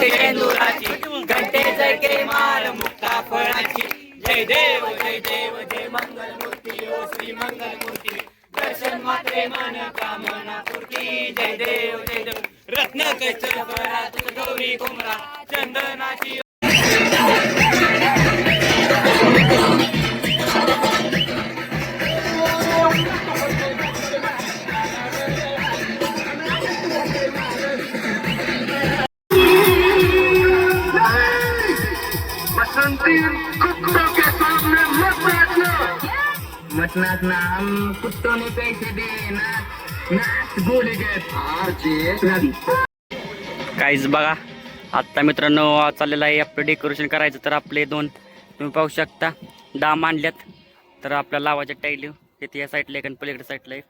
जय के मार मुक्ता फळाची. जय देव जय देव जय मंगल मूर्ती ओ श्री मंगल मूर्ती दर्शन मात्रे मन कामना पूर्ती जय देव जय देव. रत्न कैचर गौरी कुमरा चंदनाची बसंती कुत्तों के सामने मत बैठना मत नाचना हम कुत्तों ने पैसे दिए नाच नाच गोली गए काहीच बघा आत्ता मित्रांनो चाललेलं आहे आपलं डेकोरेशन करायचं तर आपले दोन तुम्ही पाहू शकता. दाम आणल्यात तर आपल्या लावाच्या टाईली तिथे या साईडला एक आणि पलीकडे साईडला एक.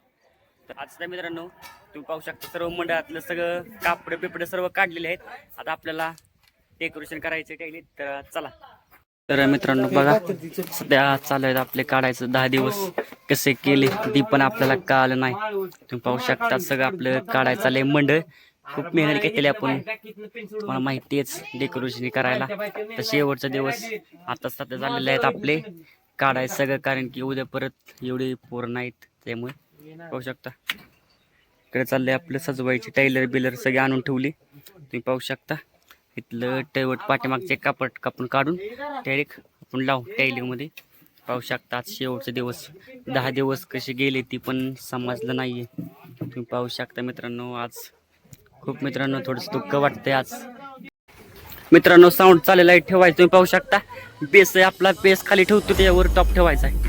तर आजच्या मित्रांनो तुम्ही पाहू शकता सर्व मंडळातलं सगळं कापडे बिपडं सर्व काढलेले आहेत. आता आपल्याला डेकोरेशन करायचे टाईली तर चला. तर मित्रांनो बघा सध्या चालू आहेत आपले काढायचं. दहा दिवस कसे केले ती पण आपल्याला कळालं नाही. तुम्ही पाहू शकता सगळं आपलं काढायचं आलंय मंडळ. खूप मेहनत केली आपण. तुम्हाला माहिती आहे डेकोरेशन करायला. तर शेवटचा दिवस आता सध्या झालेले आहेत आपले. काढायचं सगळं कारण की उद्या परत एवढे पोरं नाहीत त्यामुळे. पाहू शकता. इकडे चाललंय आपलं सजवायची टायलर बिलर सगळे आणून ठेवली. तुम्ही पाहू शकता. इथलं टैवट पाठीमागचे कापड कापून काढून डायरेक्ट आपण लावू टायलीमध्ये पाहू शकता आज शेवटचे दिवस. दहा दिवस कसे गेले ती पण समजलं नाहीये. तुम्ही पाहू शकता मित्रांनो आज खूप मित्रांनो थोडंसं दुःख वाटतंय आज. मित्रांनो साऊंड चाललेला आहे ठेवायचं. तुम्ही पाहू शकता बेस आहे आपला बेस खाली ठेवतो त्याच्यावर टॉप ठेवायचा आहे.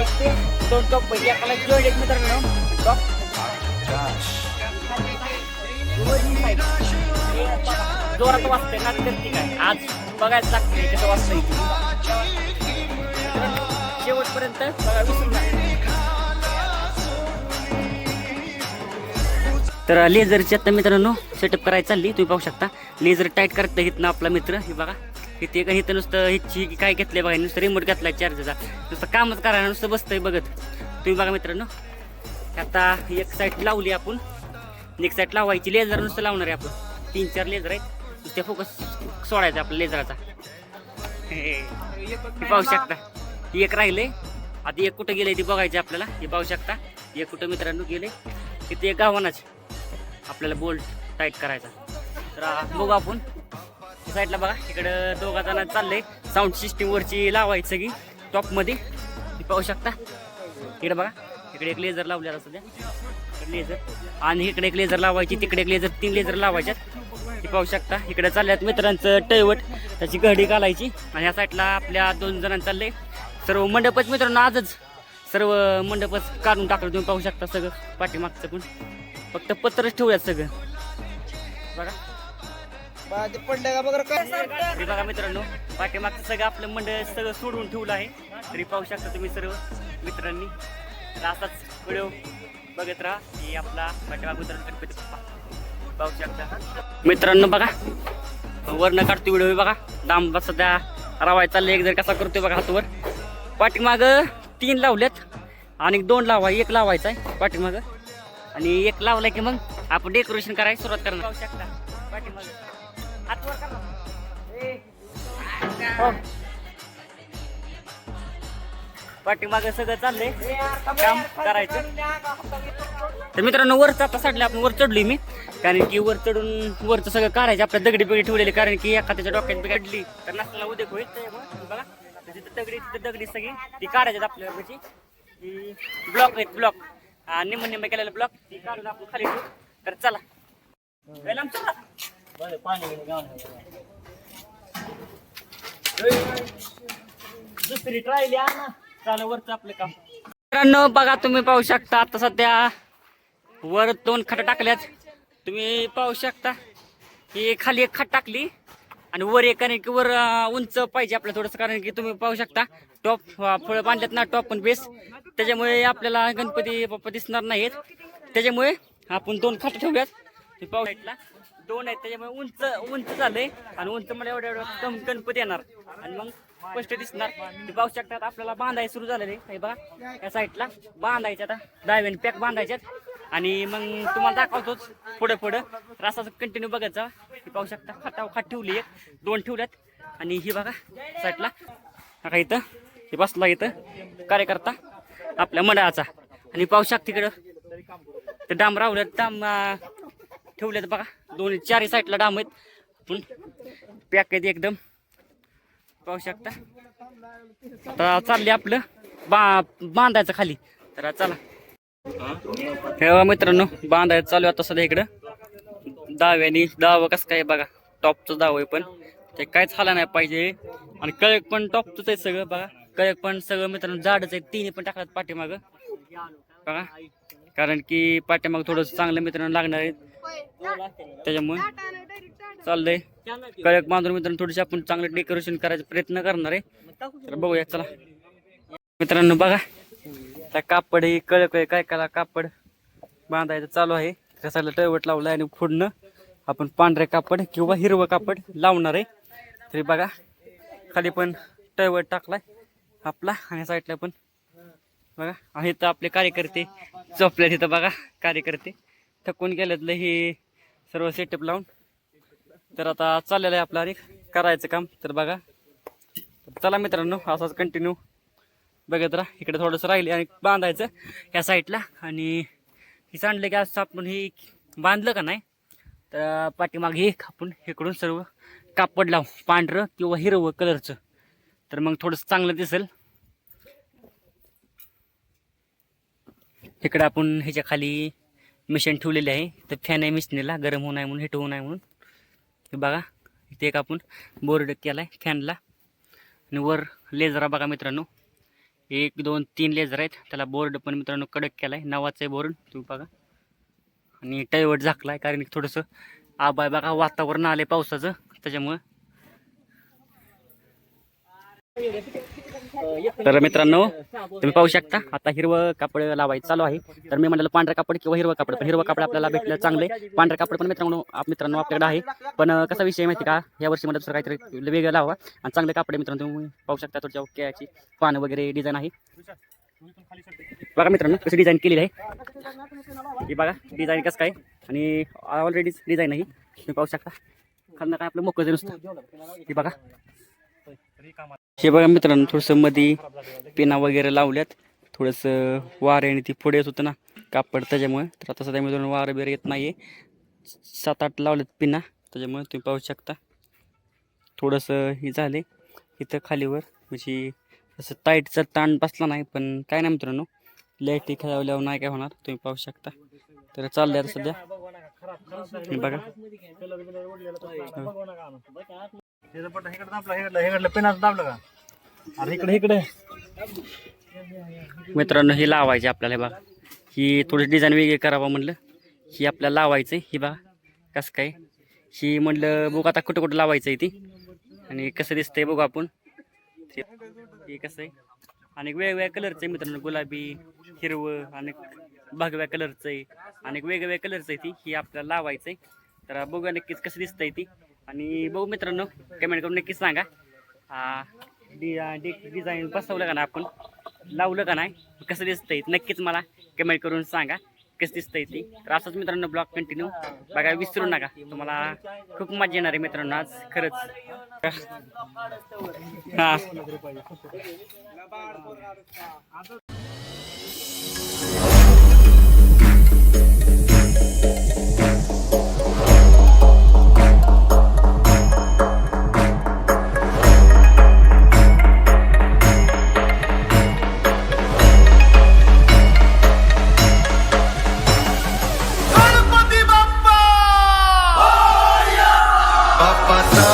एक ते दोन टॉप पैकी आपल्याला जॉईंट एक मित्रांनो. टॉप जोरात वाचते ना करते काय आज बघायला लागते कसं वाचतंय शेवटपर्यंत बघा विसरून तर लेझरची आता मित्रांनो सेटअप करायला चालली. तुम्ही पाहू शकता. लेझर टाईट करता इथनं आपला मित्र. हे बघा. इथे का इथं नुसतं हिची काय घेतलंय बघा नुसतं रिमोट घेतलाय चार्जरचा नुसतं कामच करायला नुसतं बसतंय बघत. तुम्ही बघा मित्रांनो आता एक साईड लावली आपण. एक साईड लावायची लेझर नुसतं लावणार आहे आपण. तीन चार लेझर आहेत. नुसते फोकस सोडायचा आपल्या लेझराचा हे पाहू शकता. एक राहिले आता एक कुठं गेले ते बघायचे आपल्याला. हे पाहू शकता. एक कुठं मित्रांनो गेले तिथे एक गावानाच आपल्याला बोल्ट टाईट करायचा. तर बघू आपण. साईडला बघा इकडं दोघा जण चाललंय साऊंड सिस्टीम वरची लावायची सगळी टॉपमध्ये हे पाहू शकता? इकडे बघा इकडे एक लेझर लावलेला सध्या लेझर आणि इकडे एक लेझर लावायची तिकडे एक लेझर तीन लेझर लावायच्यात. हे पाहू शकता? इकडे चालल्यात मित्रांचं टैवट त्याची घडी घालायची. आणि या साईडला आपल्या दोन जणांना चालले. सर्व मंडपच मित्रांनो आजच. सर्व मंडपच काढून टाकलं तुम्ही पाहू शकता सगळं. पाठीमागचं पण. फक्त पत्रच ठेवूयात सगळं. बघा. तरी बघा मित्रांनो पाठीमागचं सगळं आपलं मंडळ सगळं सोडून ठेवलं आहे. तरी पाहू शकता तुम्ही सर्व मित्रांनी. तर असाच व्हिडिओ बघत राहा. की आपला पाठीमाग मित्रांनो गणपती बाप्पा. पाहू शकता. मित्रांनो बघा वरनं काढतो व्हिडिओ बघा. दाम सध्या रावाय चालले एक जर कसा करतोय बघा हातवर. पाठीमाग तीन लावल्यात आणि दोन लावा एक लावायचा आहे पाठीमागं. आणि एक लावला की मग आपण डेकोरेशन करायला सुरुवात करणार. पाहू शकता. पाठीमागं. हात वर करा. ए. हो. पाठीमागं सगळं चाललंय. काम करायचं. तर मित्रांनो वरचं आता साडले आपण वर चढलोय मी. कारण की वर चढून वरचं सगळं काढायचं आपल्या दगडी बिगडी ठेवलेली. कारण की एखाद्याच्या डोक्यात बिघडली तर नाश्त्याला उद्या होईल बघा. तिथं दगडी तिथं दगडी सगळी ती काढायच्यात आपल्या म्हणजे. ती ब्लॉक आहेत ब्लॉक निम्म निम्म केलेलं ब्लॉक ती काढून आपण खाली ठेवू. तर चला. आमचं दुसरी ट्रायली चालू आपलं काम मित्रांनो बघा तुम्ही पाहू शकता आता सध्या वर दोन खट टाकल्यात. तुम्ही पाहू शकता की खाली एक खट टाकली आणि वर एक कारण की वर उंच पाहिजे आपलं थोडंसं कारण की तुम्ही पाहू शकता टॉप फळं बांधल्यात ना टॉप पण बेस. त्याच्यामुळे आपल्याला गणपती बाप्पा दिसणार नाहीत. त्याच्यामुळे आपण दोन खट ठेवूयात पाहू शकता. दोन आहेत त्याच्यामुळे उंच उंच झालंय. आणि उंच मध्ये एवढ्या एवढं कम गणपती येणार. आणि मग स्पष्ट दिसणार ते पाहू शकतात आपल्याला बांधायला सुरू झालेले. हे बघा या साईडला बांधायचे आता. डायवेन पॅक बांधायच्यात आणि मग तुम्हाला दाखवतोच पुढं पुढं. रासाचं कंटिन्यू बघायचा हे पाहू शकता खाटाव खाट ठेवली एक दोन ठेवल्यात. आणि ही बघा साईडला. का इथं? हे बसला इथं. कार्यकर्ता आपल्या मंडळाचा. आणि पाहू तिकडं. ते डांब रावल्यात डाम ठेवलेत बघा. दोन्ही चारही साईडला डाम आहेत. पण पॅक आहेत एकदम. पाहू शकता. तर चालले आपलं बा बांधायचं खाली. तर चला. हे मित्रांनो बांधायचं चालू आहे आता सध्या इकडं. दहाव्यानी दहावं कसं काय बघा. टॉपचं दहावं आहे पण. ते काहीच झालं नाही पाहिजे. आणि कळक पण टॉपचंच आहे सगळं बघा. कळक पण सगळं मित्रांनो जाडच आहे तिन्ही पण टाकतात पाठीमागं. बघा. कारण की पाठीमागं थोडंसं चांगलं मित्रांनो लागणार आहे. त्याच्यामुळे चाललंय कळक बांधून मित्रांनो थोडीशी आपण चांगलं डेकोरेशन करायचा प्रयत्न करणार आहे. तर बघूया चला. मित्रांनो बघा. त्या कापड हे कळक आहे काय करा कापड बांधायचं चालू आहे. त्यासाठी टळवट लावलं आणि फोडणं आपण पांढरे कापड किंवा हिरवं कापड लावणार आहे. तरी बघा खाली पण टळवट टाकलाय आपला आणि साईडला पण. बघा आहे तर आपले कार्यकर्ते झोपले तिथं बघा कार्यकर्ते. थकून गेल्यातलं हे सर्व सेटअप लावून. तर आता चाललेलं आहे आपलं एक करायचं काम. तर बघा. चला मित्रांनो असाच कंटिन्यू बघत राहा. इकडे थोडंसं राहिले आणि बांधायचं ह्या साईडला आणि हे सांडलं की असं आपण ही बांधलं का नाही? तर पाठीमागे एक आपण इकडून सर्व कापड लावू पांढरं किंवा हिरवं कलरचं तर मग थोडंसं चांगलं दिसेल. इकडे आपण ह्याच्या खाली मिशन ठेवलेले आहे. तर फॅन आहे मिशनीला गरम होऊ नये म्हणून हिट होऊ नये म्हणून. हे बघा इथे एक आपण बोर्ड केला आहे फॅनला आणि वर लेझर बघा मित्रांनो. एक दोन तीन लेझर आहेत. त्याला बोर्ड पण मित्रांनो कडक केला आहे नावाचं आहे बोर्ड तुम्ही बघा. आणि टयवट झाकला आहे कारण की थोडंसं आबाय बघा. वातावरण आलं आहे पावसाचं. त्याच्यामुळं तर मित्रांनो तुम्ही पाहू शकता आता हिरवं कापड लावायचं चालू आहे. तर मी म्हणाल पांढरं कापड किंवा हिरवं कापड पण हिरवं कापड आपल्याला भेटलं चांगलं पांढरं कापड पण मित्रांनो मित्रांनो आपल्याकडे आहे. पण कसा विषय माहिती का? या वर्षी मला दुसरं काहीतरी वेगळं लावा. आणि चांगलं कापड मित्रांनो तुम्ही पाहू शकता तुमच्या ओक्याची पान वगैरे डिझाईन आहे. बघा मित्रांनो कसं डिझाईन केलेली आहे. ही बघा डिझाईन कसं काय? आणि ऑलरेडी डिझाईन आहे. तुम्ही पाहू शकता. खालनं काय आपलं मोकळं नुसतं. हे बघा. हे बघा मित्रांनो थोडंसं मध्ये पिना वगैरे लावल्यात. थोडंसं वारे आणि ती पुढे येत होतं ना कापड त्याच्यामुळे. तर आता सध्या मित्रांनो वारं बिरं येत नाही आहे सात आठ लावलेत पिना त्याच्यामुळे तुम्ही पाहू शकता. थोडंसं हे झाले इथं खालीवर म्हणजे असं टाईटचा ताण बसला नाही पण काय नाही मित्रांनो. लाईटी खेळवल्यावर नाही काय होणार तुम्ही पाहू शकता. तर चाललंय आता सध्या. बघा. त्याचं पट्टा दाबला पेनाचं दाबलं का? अरे इकडे इकडे. मित्रांनो हे लावायची आपल्याला हे बघा. ही थोडी डिझाईन वेगळी करावं म्हणलं. ही आपल्याला लावायचं आहे ही बघा. कसं काय? ही म्हणलं बघू आता कुठं कुठं लावायचं आहे ती. आणि कसं दिसतंय बघू आपण. ते- हे कसं आहे? आणि वेगवेगळ्या कलरचं आहे मित्रांनो गुलाबी हिरवं आणि भगव्या कलरचं आहे. आणि वेगवेगळ्या कलरचं आहे ती ही आपल्याला लावायचं आहे तर बघूया नक्कीच कसं दिसतंय ती. आणि बघू मित्रांनो कमेंट करून नक्कीच सांगा. हा डिझाईन बसवलं का ना आपण? लावलं का नाही? कसं दिसतंय? नक्कीच मला कमेंट करून सांगा. कसं दिसतंय ते? तर असंच मित्रांनो ब्लॉग कंटिन्यू बघा विसरू नका. तुम्हाला खूप मजा येणार आहे मित्रांनो आज खरंच. हां. बाप्पा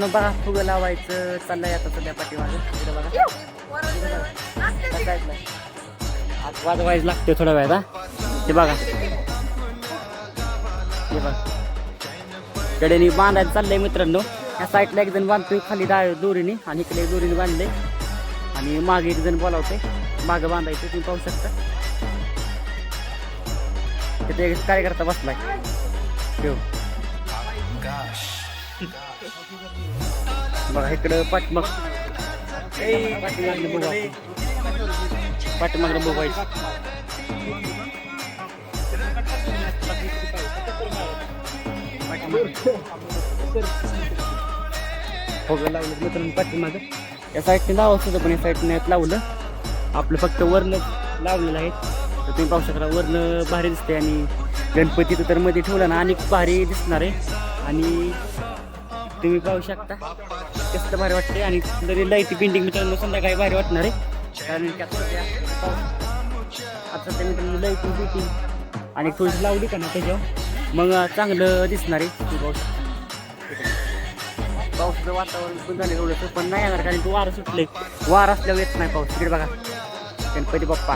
मित्रांनो बघा फुगं लावायचं चाललंय आता सध्या पाठीमागे. इकडे बघा? आज वाजवायचं लागते थोड्या वेळात हा. ते बघा. हे बघा. कडेने बांधायला चाललंय मित्रांनो. या साईडला एक जण बांधतोय खाली दा दोरीने आणि इकडे दोरीने बांधले आणि मागे एक जण बोलावतोय. मागं बांधायचं तुम्ही पाहू शकता. तिथे एक कार्यकर्ता बसलाय. ठेव बघा इकडं पाठमग पाठीमागलं बघू. पाठीमागलं बघायचं हो लावलं मित्रांनो पाठीमागं. या साईडने लावायचं होतं पण या साईडने लावलं. आपलं फक्त वरनं लावलेलं आहे. तर तुम्ही पाहू शकता वरनं भारी दिसते आणि गणपती तर मध्ये ठेवला ना आणि भारी दिसणार आहे. आणि तुम्ही पाहू शकता. कसं भारी वाटते आणि जरी लाइट पेंटिंग मित्रांनो संध्याकाळी भारी वाटणार आहे. कारण की आता सध्या त्या मित्रांनो लाइट पेंटिंग आणि थोडीशी लावली का ना त्याच्यावर मग चांगलं दिसणार आहे. तुम्ही पाहू शकता पावसाचं वातावरण पण झालं एवढं पण नाही येणार कारण की वारं सुटले वार असल्यावर येत नाही पाऊस. तिकडे बघा. गणपती बाप्पा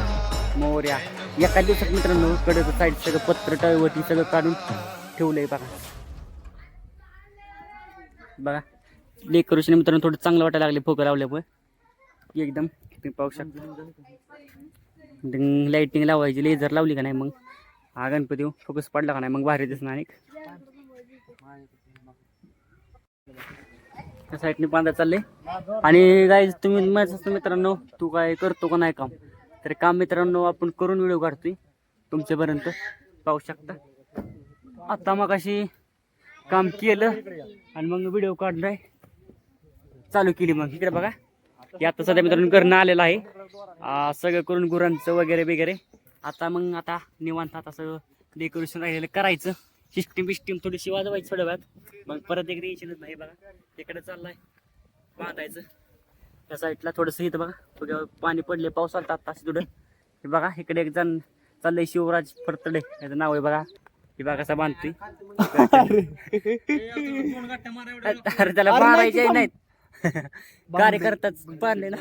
मोर्या. एका दिवसात मित्रांनो कडे साईड सगळं पत्र टळवटी सगळं काढून ठेवलंय बघा. बघा. डेकोरेशन मित्रांनो थोडं चांगलं वाटायला लागले फोकं लावल्यामुळे. एकदम. तुम्ही पाहू शकता. लाईटिंग लावायची लेझर लावली का नाही मग? हा गणपती हो, फोकस पडला का नाही मग भारी दिसणार एक साईडने बांधा चालले आणि गाईज तुम्ही माझं मित्रांनो. तू काय करतो का नाही काम? तर काम मित्रांनो आपण करून व्हिडिओ काढतोय. तुमच्यापर्यंत. पाहू शकता. आता मग अशी काम केलं. आणि मग व्हिडिओ काढलाय. चालू केली मग. इकडे बघा. की आता सध्या मित्रांनो करणं आलेलं आहे. सगळं करून गुरांचं वगैरे वगैरे आता मग आता निवांत आता सगळं डेकोरेशन राहिलेलं करायचं. सिस्टीम बिस्टीम थोडीशी वाजवायची थोड्या वेळात मग परत एक यायची नाही बघा. तिकडे चाललाय. बांधायचं. त्या साईडला थोडंसं इथं बघा. थोडं पाणी पडले पाऊस आला आता असं थोडं. हे बघा. इकडे एक जण चाललंय शिवराज फरतडे याचं नाव आहे बघा. ही बघा कसा बांधतोय. अरे त्याला मारायचे नाहीत. कार्यकर्ताच बांधले ना.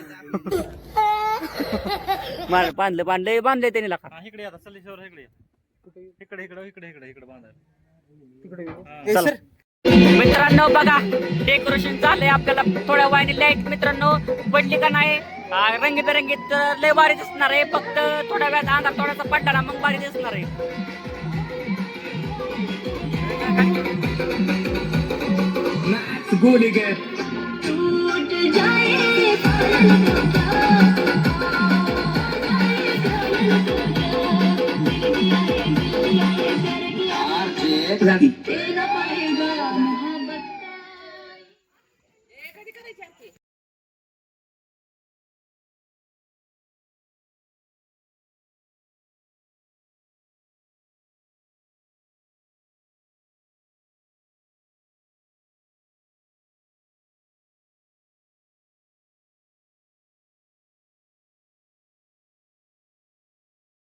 मार बांधलं बांधलंय बांधलंय त्यांनी लका. इकडे आता सल्लेश्वर इकडे. इकडे इकडे इकडे इकडे इकडे. मित्रांनो बघा डेकोरेशन झालंय आपल्याला. थोड्या वाईने लाइट मित्रांनो पडली का नाही? रंगीबेरंगीत लय भारी दिसणार आहे. फक्त थोड्या वेळात अंधार थोडासा पडला ना मग भारी दिसणार आहे. गोली गत टूट जाए पल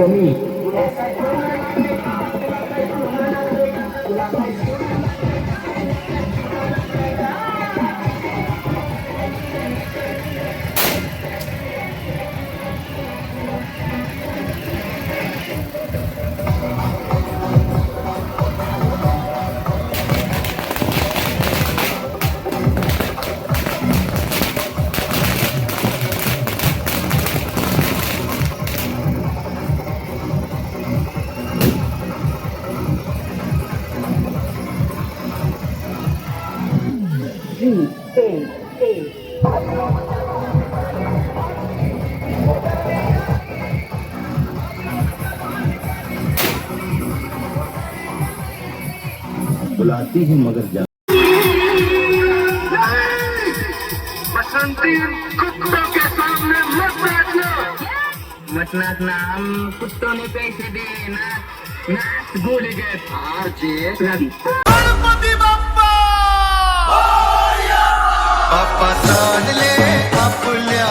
for me. बुलाती है मगर जा बसंती कुत्तों के सामने मत नाचना मत नाचना हम कुत्तों ने पैसे दिए नाच नाच गोली गए। गणपती बाप्पा! बाप्पा चालले आपल्या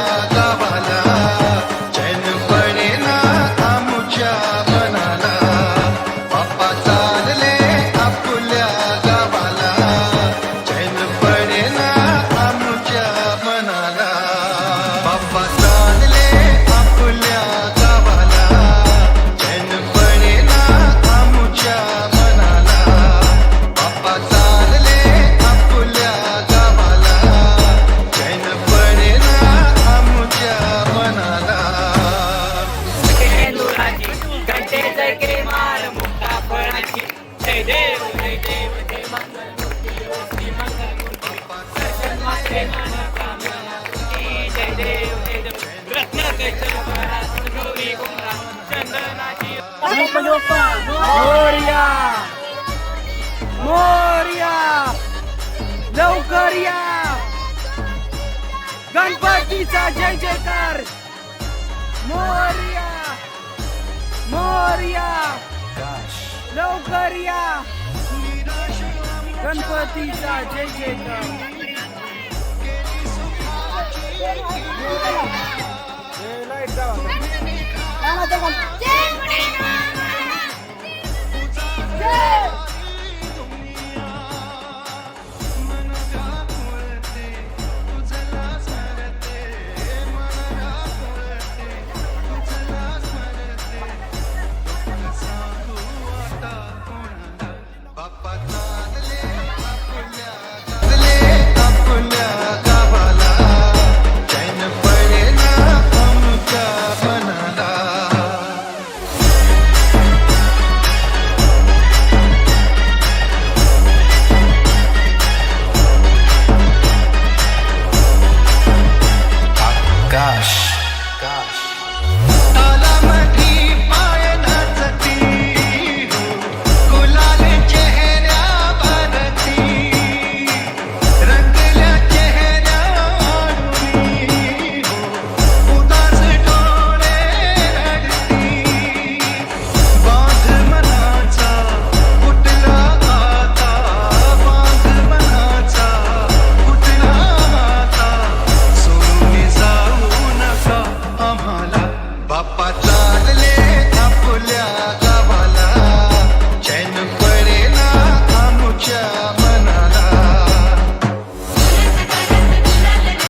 मोर्या. मोर्या. लवकर या. गणपतीचा जय जयकार. मोर्या. मोर्या. लवकर या. गणपतीचा जय जयकार. Yeah!